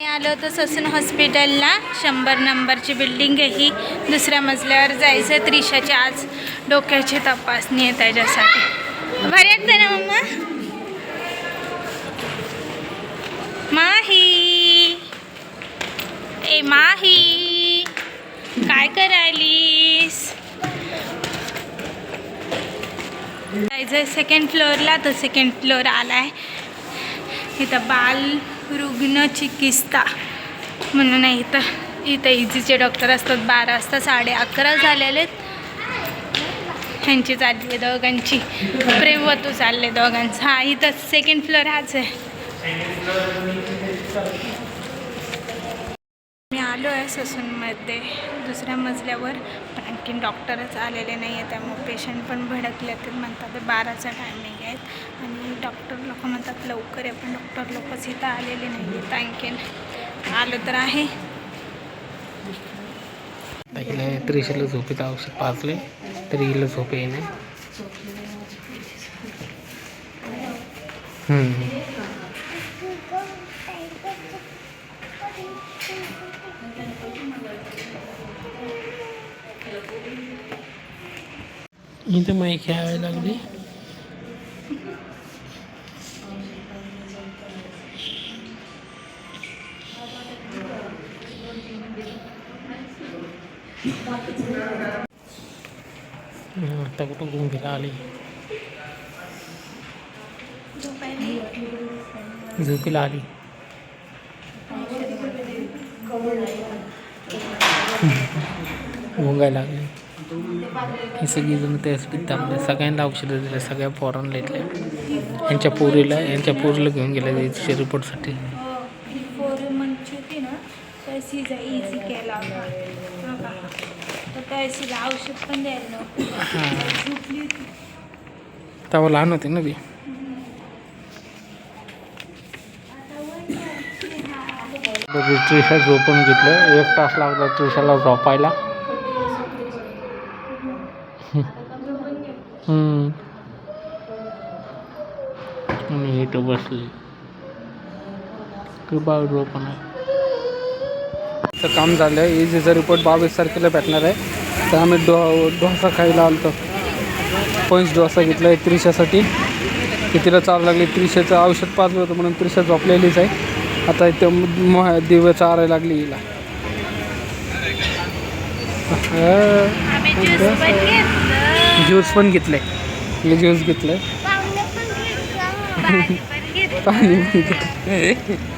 आलो तर ससून हॉस्पिटलला. शंभर नंबरची बिल्डिंग आहे ही. दुसऱ्या मजल्यावर जायचं त्रिशाची आज डोक्याची तपासणी आहे त्याच्यासाठी. भारी वाटतं ना मम्मा. माही. ए माही. काय करायलीस? जायचं सेकंड फ्लोअरला तर सेकंड फ्लोअर आलाय. इथं बाल रुग्ण चिकित्सा. म्हणून इथं इथं इझीचे डॉक्टर असतात. बारा वाजता साडे अकरा झालेले ह्यांची चालली आहे दोघांची. प्रेमवतू चालले दोघांचं. हा इथं सेकंड फ्लोअर हाच आहे. आलो आहे ससूनमध्ये. दुसऱ्या मजल्यावर पण आणखीन डॉक्टरच आलेले नाही आहे त्यामुळे पेशंट पण भडकले तर म्हणतात ते बाराचा टायमिंग आहेत आणि डॉक्टर लोक म्हणतात लवकर आहे पण डॉक्टर लोकच इथं आलेले नाही आहेत. आणखीन आलं तर आहे. त्रिशेला झोपेत औषध पाजले तरी हिला झोप येईना. हम्म. मै खेळायला लागली हम्म, आता कुठं गुंगीला आली झोपीला आली गुंगायला लागली ही सगळी जण त्यासाठी थांबले सगळ्यांना औषधं दिले सगळ्या पोरांना घेतले यांच्या पोरीला यांच्या पोरीला घेऊन गेल्या तिच्या रिपोर्टसाठी. औषध पण द्यायला तेव्हा लहान होते ना ती. ट्रिशा झोपून घेतलं एक तास लागला ट्रिशाला झोपायला. आणि इथं बसली. कृपा पण आहे. तर काम झालं आहे इजीचा रिपोर्ट बावीस तारखेला भेटणार आहे तर आम्ही डो डोसा खायला आलतो. पंच डोसा घेतला आहे त्रिशासाठी. तिला चालू लागली? त्रिशेचं औषध पाजलं होतं म्हणून त्रिशा झोपलेलीच आहे. आता इथं म- दिवं चारायला लागली हिला. ज्यूस पण घेतलं. घेतलंय. हे ज्यूस घेतलंय. पाणी पण घेतलं. पाणी पण घेतलंय.